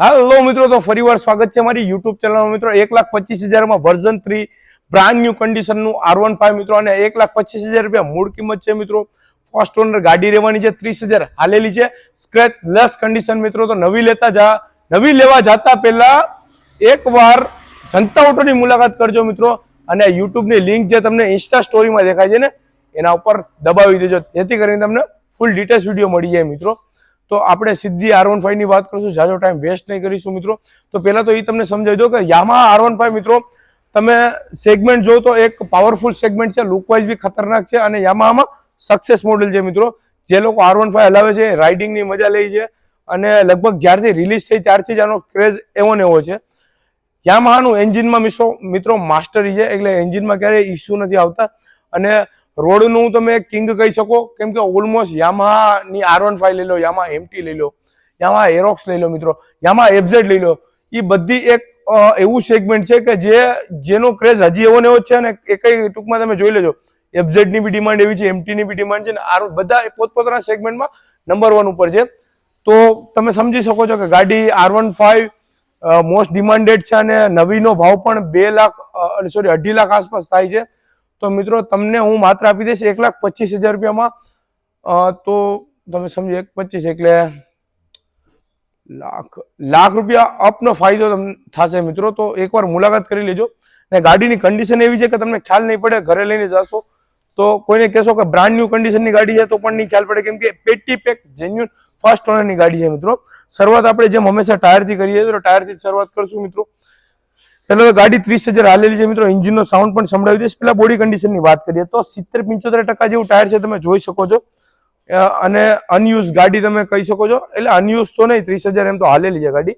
હાલો મિત્રો, તો ફરીવાર સ્વાગત છે મારી યુટ્યુબ ચેનલમાં મિત્રો. એક લાખ પચીસ હજારમાં વર્ઝન થ્રી બ્રાન્ડ ન્યુ કન્ડિશનનું આર વન ફાઈવ મિત્રો, અને એક લાખ પચીસ હજાર રૂપિયા મૂળ કિંમત છે મિત્રો. ફર્સ્ટ ઓનર ગાડી રહેવાની છે, ત્રીસ હજાર હાલેલી છે. સ્ક્રેચ લેસ કન્ડિશન મિત્રો, તો નવી લેતા જા, નવી લેવા જતા પહેલા એકવાર જનતા ઓટોની મુલાકાત કરજો મિત્રો, અને યુટ્યુબની લિંક જે તમને ઇન્સ્ટા સ્ટોરીમાં દેખાય છે ને, એના ઉપર દબાવી દેજો. જેથી કરીને તમને ફૂલ ડિટેલ્સ વીડિયો મળી જાય મિત્રો. તો આપણે સીધી આર વનની વાત કરીશું. જાજો ટાઈમ વેસ્ટ નહીં કરીશું મિત્રો. તો પહેલાં તો એ તમને સમજાવી દો કે યામા આર વન ફાઈવ મિત્રો, તમે સેગમેન્ટ જો તો એક પાવરફુલ સેગમેન્ટ છે. લુકવાઇઝ બી ખતરનાક છે અને યામામાં સક્સેસ મોડેલ છે મિત્રો. જે લોકો આર વન ફાઈવ હલાવે છે રાઇડિંગની મજા લે છે અને લગભગ જ્યારથી રિલીઝ થઈ ત્યારથી જ આનો ક્રેઝ એવો ને એવો છે. યામાહાનું એન્જિનમાં મિત્રો મિત્રો માસ્ટરી છે. એટલે એન્જિનમાં ક્યારેય ઇસ્યુ નથી આવતા. અને રોડનું તમે કિંગ કહી શકો. કેમ કે ઓલમોસ્ટ યામાની આર વન ફાઈવ લઈ લો યામા એમટી લઈ લો યામા એરોક્સ લઈ લો મિત્રો યામા એફઝેડ લઈ લો. એ બધી એક એવું સેગમેન્ટ છે કે જે, જેનો ક્રેઝ હજી એવો ને એવો છે અને એક ટૂંકમાં તમે જોઈ લેજો. એફઝેડની બી ડિમાન્ડ એવી છે એમટી ની બી ડિમાન્ડ છે ને આર બધા પોતપોતાના સેગમેન્ટમાં નંબર વન ઉપર છે. તો તમે સમજી શકો છો કે ગાડી R one five most demanded છે અને નવીનો ભાવ પણ બે લાખ સોરી અઢી લાખ આસપાસ થાય છે. તો મિત્રો, તમને હું માત્ર આપી દઈશ એક લાખ પચીસ હજાર રૂપિયામાં. તો તમે સમજો એક પચીસ એટલે લાખ લાખ રૂપિયા અપનો ફાયદો તમને થશે મિત્રો. તો એકવાર મુલાકાત કરી લેજો. અને ગાડીની કન્ડિશન એવી છે કે તમને ખ્યાલ નહીં પડે, ઘરે લઈને જશો. તો કોઈને કહેશો કે બ્રાન્ડ ન્યુ કન્ડિશનની ગાડી છે, તો પણ નહીં ખ્યાલ પડે. કેમ કે પેટી પેક જેન્યુન ફર્સ્ટ ઓનરની ગાડી છે મિત્રો. શરૂઆત આપણે જેમ હંમેશા ટાયરથી કરીએ તો ટાયરથી શરૂઆત કરશું મિત્રો. એટલે ગાડી ત્રીસ હજાર હાલેલી છે મિત્રો. એન્જિનનો સાઉન્ડ પણ સંભળાવી દઈશ પેલા બોડી કન્ડિશનની વાત કરીએ તો સિત્તેર પંચોતેર ટકા જેવું ટાયર છે તમે જોઈ શકો છો. અને અનયુઝ ગાડી તમે કહી શકો છો. એટલે અનયુઝ તો નહીં, ત્રીસ હજાર એમ તો હાલેલી છે ગાડી.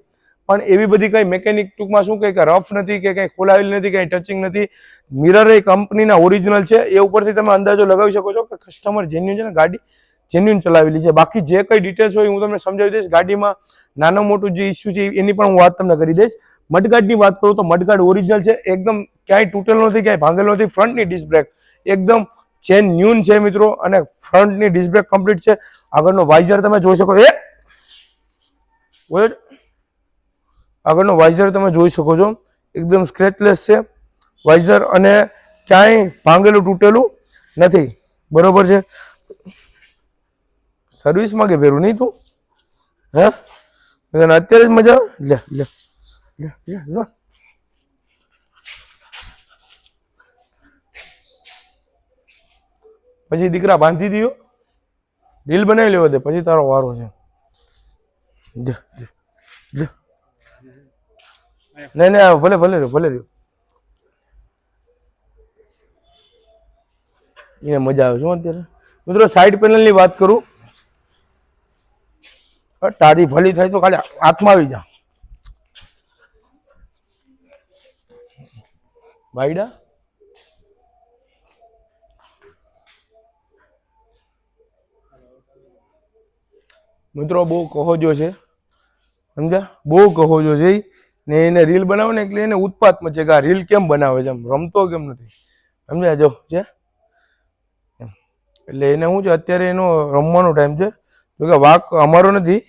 પણ એવી બધી કઈ મેકેનિક ટૂંકમાં શું કહે કે રફ નથી કે કઈ ખોલાવેલી નથી, કઈ ટચિંગ નથી. મિરર એ કંપનીના ઓરિજિનલ છે. એ ઉપરથી તમે અંદાજો લગાવી શકો છો કે કસ્ટમર જેન્યુન છે ને ગાડી જેન્યુન ચલાવેલી છે. બાકી જે કઈ ડિટેલ્સ હોય હું તમને સમજાવી દઈશ. ગાડીમાં નાનો મોટું જે ઇસ્યુ છે એની પણ હું વાત તમને કરી દઈશ. મડગાર્ડની વાત કરું તો મડગાર્ડ ઓરિજિનલ છે, એકદમ ક્યાંય તૂટેલો નથી, ક્યાંય ભાંગેલો નથી, ફ્રન્ટની ડિસ્ક બ્રેક એકદમ ચેન ન્યૂન છે મિત્રો, અને ફ્રન્ટની ડિસ્ક બ્રેક કમ્પ્લીટ છે. આગળનો વાઇઝર તમે જોઈ શકો, એ. આગળનો વાઇઝર તમે જોઈ શકો છો. એકદમ સ્ક્રેચલેસ છે. વાઇઝર અને ક્યાંય ભાંગેલું, તૂટેલું નથી. બરોબર છે? સર્વિસમાં કે ભેરું નહીં તું? હે? અત્યારે જ મજા લે લે. લે લે લો પછી દીકરા બાંધી દીયો. રીલ બનાવી લેવા દે પછી તારો વારો છે. નહીં નહીં ભલે ભલે રહ્યો ભલે રહ્યો. એને મજા આવે છે હો અત્યારે. મિત્રો સાઈડ પેનલની વાત કરું. તારી ભલી થાય તો ખાલી હાથમાં આવી જા. વાયડા? મિત્રો, બહુ કહોજો છે. સમજ્યા? બહુ કહોજો છે ને એને રીલ બનાવે ને એટલે એને ઉત્પાત મચે કે આ રીલ કેમ બનાવે છે? એમ રમતો કેમ નથી? સમજ્યા? જો, છે. એટલે એને શું છે? અત્યારે એનો રમવાનો ટાઈમ છે. જો કે વાક અમારો નથી.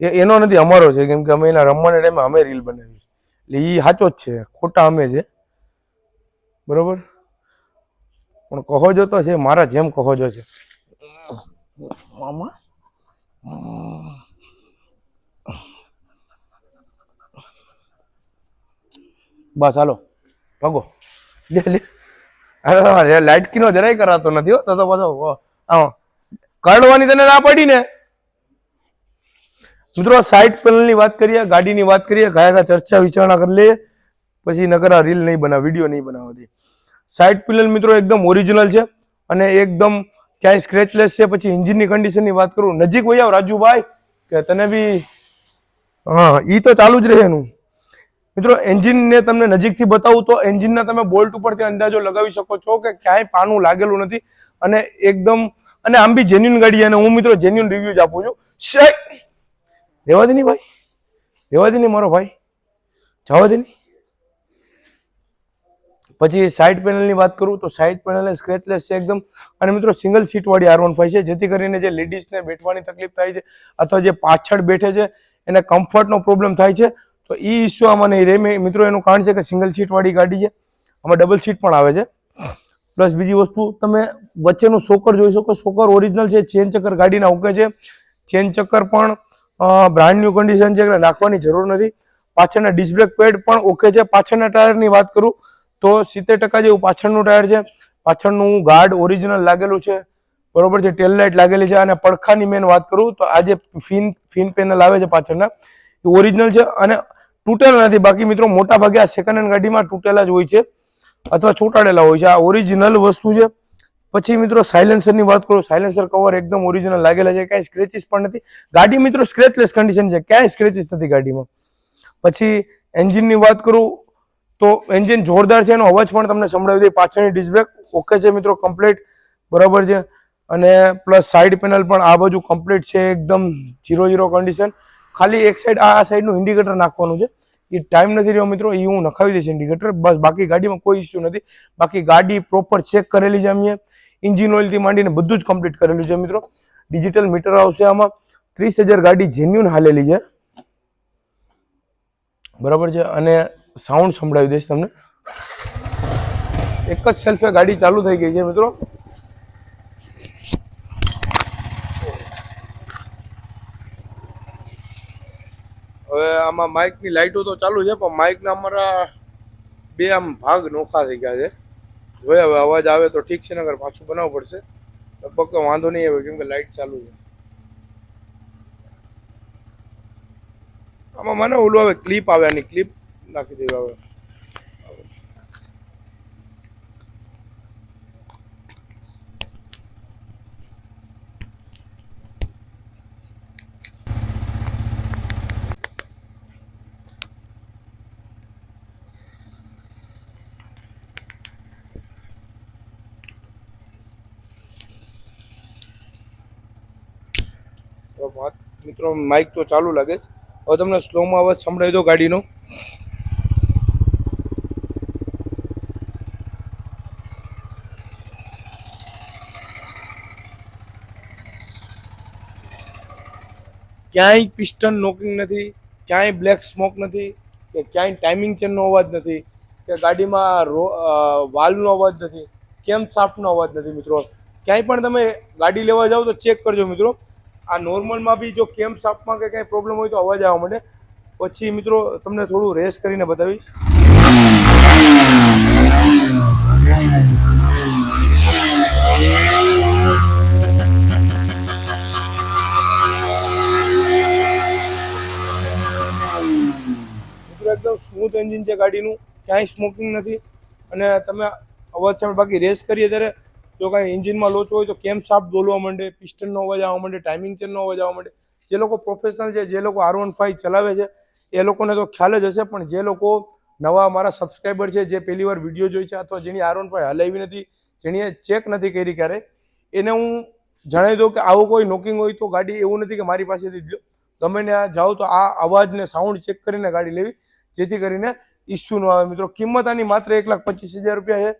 એ, એનો નથી અમારો છે. કેમ કે અમે એના રમવાના ટાઈમે અમે રીલ બનાવી એટલે એ સાચો જ છે. ખોટા અમે છે. બરોબર? પણ કહોજો તો છે મારા જેમ કહોજો છે. મામા? બસ હાલો. ભગો. લે લે. અરે લાઇટકીનો જરાય કરાતો નથી હો. તો તો પાછો કાઢવાની તને ના પડી ને? મિત્રો સાઈડ પેનલની વાત કરીએ ગાડીની વાત કરીએ ગયા ચર્ચા વિચારણા કરી લઈએ. પછી નકર આ રીલ નહીં બનાવ વીડિયો નહીં બનાવતી સાઈડ પિલર મિત્રો એકદમ ઓરિજિનલ છે અને એકદમ ક્યાંય સ્ક્રેચલેસ છે. પછી એન્જિનની કન્ડિશનની વાત કરું, નજીક વહી આવ રાજુભાઈ, કે તને બી હા એ તો ચાલુ જ રહે એનું. મિત્રો એન્જિનને તમને નજીકથી બતાવું તો એન્જિનના તમે બોલ્ટ ઉપરથી અંદાજો લગાવી શકો છો કે ક્યાંય પાનું લાગેલું નથી. અને એકદમ, અને આમ બી જેન્યુન ગાડી અને હું મિત્રો જેન્યુન રિવ્યુ જ આપું છું. શેક રેવા દે નહીં ભાઈ. રેવા દે નહીં મારો ભાઈ. જવા દે નહીં. પછી સાઈડ પેનલની વાત કરું તો સાઈડ પેનલ સ્ક્રેચલેસ છે એકદમ. અને મિત્રો સિંગલ સીટવાળી આર વન છે, જેથી કરીને જે લેડીઝને બેઠવાની તકલીફ થાય છે અથવા જે પાછળ બેઠે છે, એને કમ્ફર્ટનો પ્રોબ્લેમ થાય છે. તો એ ઇસ્યુ આમાં નહીં મિત્રો એનું કારણ છે કે સિંગલ સીટવાળી ગાડી છે. આમાં ડબલ સીટ પણ આવે છે. પ્લસ બીજી વસ્તુ, તમે વચ્ચેનું સોકર જોઈ શકો. સોકર ઓરિજિનલ છે ચેન ચક્કર ગાડીના ઉકે છે. ચેન ચક્કર પણ બ્રાન્ડ ન્યુ કન્ડિશન છે, એટલે નાખવાની જરૂર નથી. પાછળના ડિસ્બ્રેક પેડ પણ ઓકે છે. પાછળના ટાયરની વાત કરું તો સિત્તેર ટકા જેવું પાછળનું ટાયર છે. પાછળનું ગાર્ડ ઓરિજિનલ લાગેલું છે. બરોબર છે, ટેલ લાઇટ લાગેલી છે અને પડખાની મેન વાત કરું તો આ જે ફિન ફિન પેનલ આવે છે પાછળના, એ ઓરિજિનલ છે અને તૂટેલા નથી. બાકી મિત્રો મોટા ભાગે આ સેકન્ડ હેન્ડ ગાડીમાં તૂટેલા જ હોય છે અથવા ચોંટાડેલા હોય છે. આ ઓરિજિનલ વસ્તુ છે. પછી મિત્રો સાયલેન્સરની વાત કરું સાયલેન્સર કવર એકદમ ઓરિજિનલ લાગેલા છે. કાંઈ સ્ક્રેચીસ પણ નથી. ગાડી મિત્રો સ્ક્રેચલેસ કન્ડિશન છે. ક્યાંય સ્ક્રેચીસ નથી ગાડીમાં. પછી એન્જિનની વાત કરું તો એન્જિન જોરદાર છે, એનો અવાજ પણ તમને સંભળાવી દે પાછળની ડિસ્બ્રેક ઓકે છે મિત્રો કમ્પ્લીટ બરાબર છે. અને પ્લસ સાઈડ પેનલ પણ આ બાજુ કમ્પ્લીટ છે, એકદમ ઝીરો ઝીરો કન્ડિશન ખાલી એક સાઈડ આ સાઈડનું ઇન્ડિકેટર નાખવાનું છે. એ ટાઈમ નથી રહ્યો મિત્રો, એ હું નખાવી દઈશ ઇન્ડિકેટર બસ, બાકી ગાડીમાં કોઈ ઇસ્યુ નથી. બાકી ગાડી પ્રોપર ચેક કરેલી છે અમે. ઇન્જિન ઓઇલથી માંડીને બધું જ કમ્પ્લીટ કરેલું છે મિત્રો. ડિજિટલ મીટર આવશે આમાં. ત્રીસ ગાડી જેન્યુન હાલેલી છે. બરાબર છે. અને સાઉન્ડ સંભળાવી દઈશ તમને. એક જ સેલ્ફે ગાડી ચાલુ થઈ ગઈ છે, મિત્રો. હવે આમાં માઇકની લાઇટો તો ચાલુ છે, પણ માઇકના અમારા બે આમ ભાગ નોખા થઈ ગયા છે. જોઈએ હવે અવાજ આવે તો ઠીક છે નગર પાછું બનાવવું પડશે. લગભગ વાંધો નહીં આવે, કેમ કે લાઇટ ચાલુ છે. આમાં મને ઓલું આવે ક્લિપ આવે આની ક્લિપ નાખી દેવી હવે મિત્રો માઇક તો ચાલુ લાગે છે હવે તમને સ્લોમાં અવાજ સંભળાવી દો ગાડીનો. ક્યાંય પિસ્ટન નોકિંગ નથી, ક્યાંય બ્લેક સ્મોક નથી, કે ક્યાંય ટાઈમિંગ ચેનનો અવાજ નથી, કે ગાડીમાં રો વાલ્વનો અવાજ નથી, કેમ સાફનો અવાજ નથી મિત્રો? ક્યાંય પણ તમે ગાડી લેવા જાઓ તો ચેક કરજો મિત્રો. આ નોર્મલમાં બી જો કેમ સાફમાં કે કાંઈ પ્રોબ્લેમ હોય તો અવાજ આવવા માટે પછી મિત્રો, તમને થોડું રેસ કરીને બતાવીશ. મિત્રો એન્જિન છે ગાડીનું, ક્યાંય સ્મોકિંગ નથી. અને તમે અવાજ સામે બાકી રેસ કરીએ ત્યારે જો કાંઈ એન્જિનમાં લોચો હોય તો કેમ સાફ બોલવા માંડે પિસ્ટનનો અવાજ આવવા માંડે ટાઈમિંગ ચેનનો અવાજ આવવા માંડે. જે લોકો પ્રોફેશનલ છે, જે લોકો આર વન ફાઈવ ચલાવે છે, એ લોકોને તો ખ્યાલ જ હશે, પણ જે લોકો નવા મારા સબસ્ક્રાઈબર છે, જે પહેલી વાર વીડિયો જોઈ છે, અથવા જેની આર વન ફાઈવ હલાવી નથી જેણીએ ચેક નથી કરી ક્યારે, એને હું જણાવી દઉં કે આવું કોઈ નોકિંગ હોય તો ગાડી એવું નથી કે મારી પાસેથી ગમે ને જાઓ તો આ અવાજને સાઉન્ડ ચેક કરીને ગાડી લેવી. જેથી કરીને ઇસ્યુ ન આવે મિત્રો. કિંમત આની માત્ર એક લાખ પચીસ હજાર રૂપિયા છે.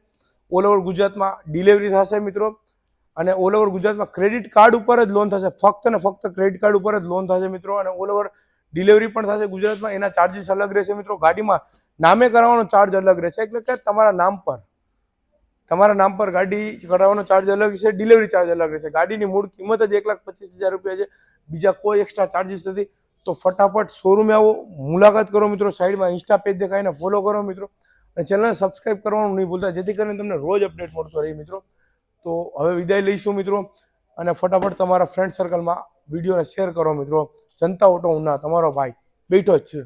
ઓલ ઓવર ગુજરાતમાં ડિલિવરી થશે મિત્રો. અને ઓલ ઓવર ગુજરાતમાં ક્રેડિટ કાર્ડ ઉપર જ લોન થશે. ફક્ત ને ફક્ત ક્રેડિટ કાર્ડ ઉપર જ લોન થશે મિત્રો. અને ઓલ ઓવર ડિલિવરી પણ થશે ગુજરાતમાં. એના ચાર્જીસ અલગ રહેશે મિત્રો. ગાડીમાં નામે કરાવવાનો ચાર્જ અલગ રહેશે. એટલે કે તમારા નામ પર. તમારા નામ પર ગાડી કરાવવાનો ચાર્જ અલગ છે. ડિલિવરી ચાર્જ અલગ રહેશે. ગાડીની મૂળ કિંમત જ એક લાખ પચીસ હજાર રૂપિયા છે. બીજા કોઈ એક્સ્ટ્રા ચાર્જીસ નથી. તો ફટાફટ શોરૂમે આવો. મુલાકાત કરો મિત્રો સાઈડમાં ઇન્સ્ટા પેજ દેખાઈને ફોલો કરો મિત્રો. અને ચેનલને સબસ્ક્રાઇબ કરવાનું નહીં ભૂલતા, જેથી કરીને તમને રોજ અપડેટ મળતો રહે મિત્રો. તો હવે વિદાય લઈશું મિત્રો. અને ફટાફટ તમારા ફ્રેન્ડ સર્કલમાં વિડીયોને શેર કરો મિત્રો. જનતા ઓટો ઉના, તમારો ભાઈ. બેઠો જ છે.